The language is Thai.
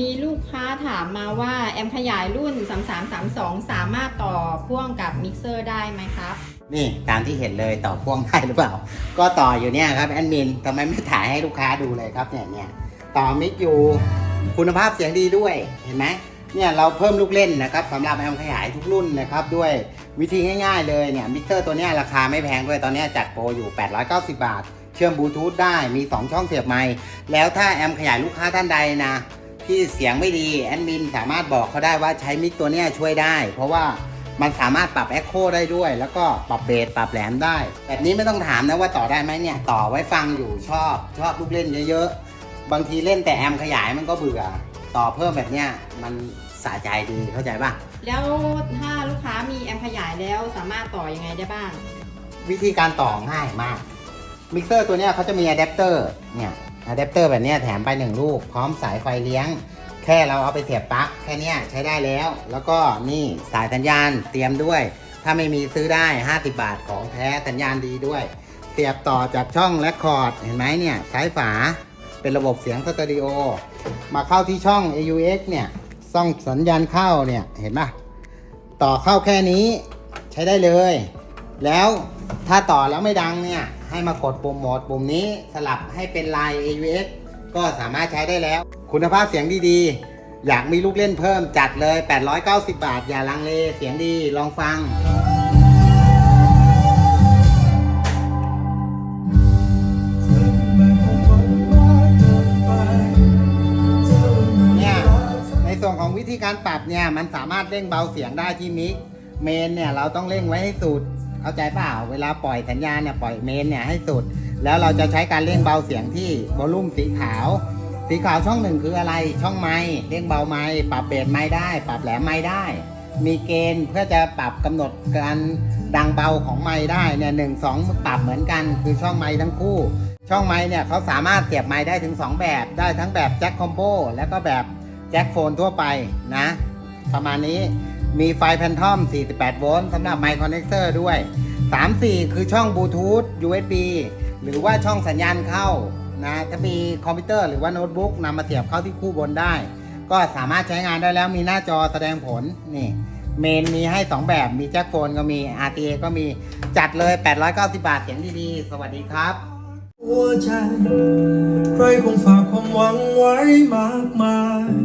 มีลูกค้าถามมาว่าแอมขยายรุ่น 3332 สามารถต่อพ่วงกับมิกเซอร์ได้ไหมครับ นี่ตามที่เห็นเลยต่อพ่วงได้หรือเปล่า ก็ต่ออยู่เนี่ยครับแอดมินทำไมไม่ถ่ายให้ลูกค้าดูเลยครับเนี่ยเนี่ยต่อมิกอยู่คุณภาพเสียงดีด้วยเห็นไหมเนี่ยเราเพิ่มลูกเล่นนะครับสำหรับแอมขยายทุกรุ่นนะครับด้วยวิธีง่ายๆเลยเนี่ยมิกเซอร์ตัวเนี้ยราคาไม่แพงด้วยตอนนี้จัดโปรอยู่ 890 บาท เชื่อมบลูทูธได้มี 2 ช่องเสียบไมค์แล้วถ้าแอมขยายลูกค้าท่านใดนะ ที่เสียงไม่ดีแอดมินสามารถบอกเขาได้ว่าใช้มิกตัวนี้ช่วยได้ เพราะว่ามันสามารถปรับแอคโคได้ด้วย แล้วก็ปรับเบสปรับแหลมได้ แบบนี้ไม่ต้องถามนะว่าต่อได้ไหมเนี่ย ต่อไว้ฟังอยู่ชอบ ชอบลูกเล่นเยอะๆ บางทีเล่นแต่แอมขยายมันก็เบื่อ ต่อเพิ่มแบบเนี้ยมันสะใจดีเข้าใจป่ะ แล้วถ้าลูกค้ามีแอมขยายแล้วสามารถต่อยังไงได้บ้าง วิธีการต่อง่ายมากมิกเซอร์ตัวเนี้ยเขาจะมีอะแดปเตอร์เนี่ย อะแดปเตอร์แบบนี้แถมไปหนึ่งลูก พร้อมสายไฟเลี้ยง แค่เราเอาไปเสียบปลั๊กแค่นี้ใช้ได้แล้ว แล้วก็นี่สายสัญญาณเตรียมด้วย ถ้าไม่มีซื้อได้ 50 บาทของแท้สัญญาณดีด้วย เสียบต่อจากช่องแรคคอร์ด เห็นไหมเนี่ยซ้ายฝาเป็นระบบเสียงสตอริโอมาเข้าที่ช่อง AUX เนี่ยซ่องสัญญาณเข้าเนี่ยเห็นปะต่อเข้าแค่นี้ใช้ได้เลย แล้วถ้าต่อแล้วไม่ดังเนี่ย ให้มากดปุ่มโหมดปุ่มนี้สลับให้เป็นลาย AUX ก็สามารถใช้ได้แล้ว คุณภาพเสียงดีๆ อยากมีลูกเล่นเพิ่มจัดเลย 890 บาท อย่าลังเลเสียงดีลองฟังเนี่ยในส่วนของวิธีการปรับเนี่ยมันสามารถเร่งเบาเสียงได้ที่มิกเมนเนี่ยเราต้องเร่งไว้ให้สุด เข้าใจเปล่าเวลาปล่อยสัญญาณเนี่ยปล่อยเมนเนี่ยให้สุด แล้วเราจะใช้การเร่งเบาเสียงที่วอลลุ่มสีขาว สีขาวช่องหนึ่งคืออะไรช่องไม้เร่งเบาไม้ปรับเบสไม้ได้ ปรับแหลมไม้ได้ มีเกณฑ์เพื่อจะปรับกำหนดการดังเบาของไม้ได้เนี่ยหนึ่งสองปรับเหมือนกันคือช่องไม้ทั้งคู่ ช่องไม้เนี่ยเขาสามารถเสียบไม้ได้ถึง 2 แบบได้ทั้งแบบแจ็คคอมโบแล้วก็แบบแจ็คโฟนทั่วไปนะประมาณนี้ มีไฟแพนทอม 48 โวลต์สำหรับไมค์คอนเนคเตอร์ด้วย 34 คือช่องบลูทูธ USB หรือว่าช่องสัญญาณเข้านะถ้ามีคอมพิวเตอร์หรือว่าโน้ตบุ๊กนำมาเสียบเข้าที่คู่บนได้ ก็สามารถใช้งานได้แล้วมีหน้าจอแสดงผลนี่เมนมีให้ 2 แบบมีแจ็คโฟนก็มี RTA ก็มีจัดเลย 890 บาทเสียงดีๆ สวัสดีครับหัวใจใครคงฝากความหวังไว้มากมาย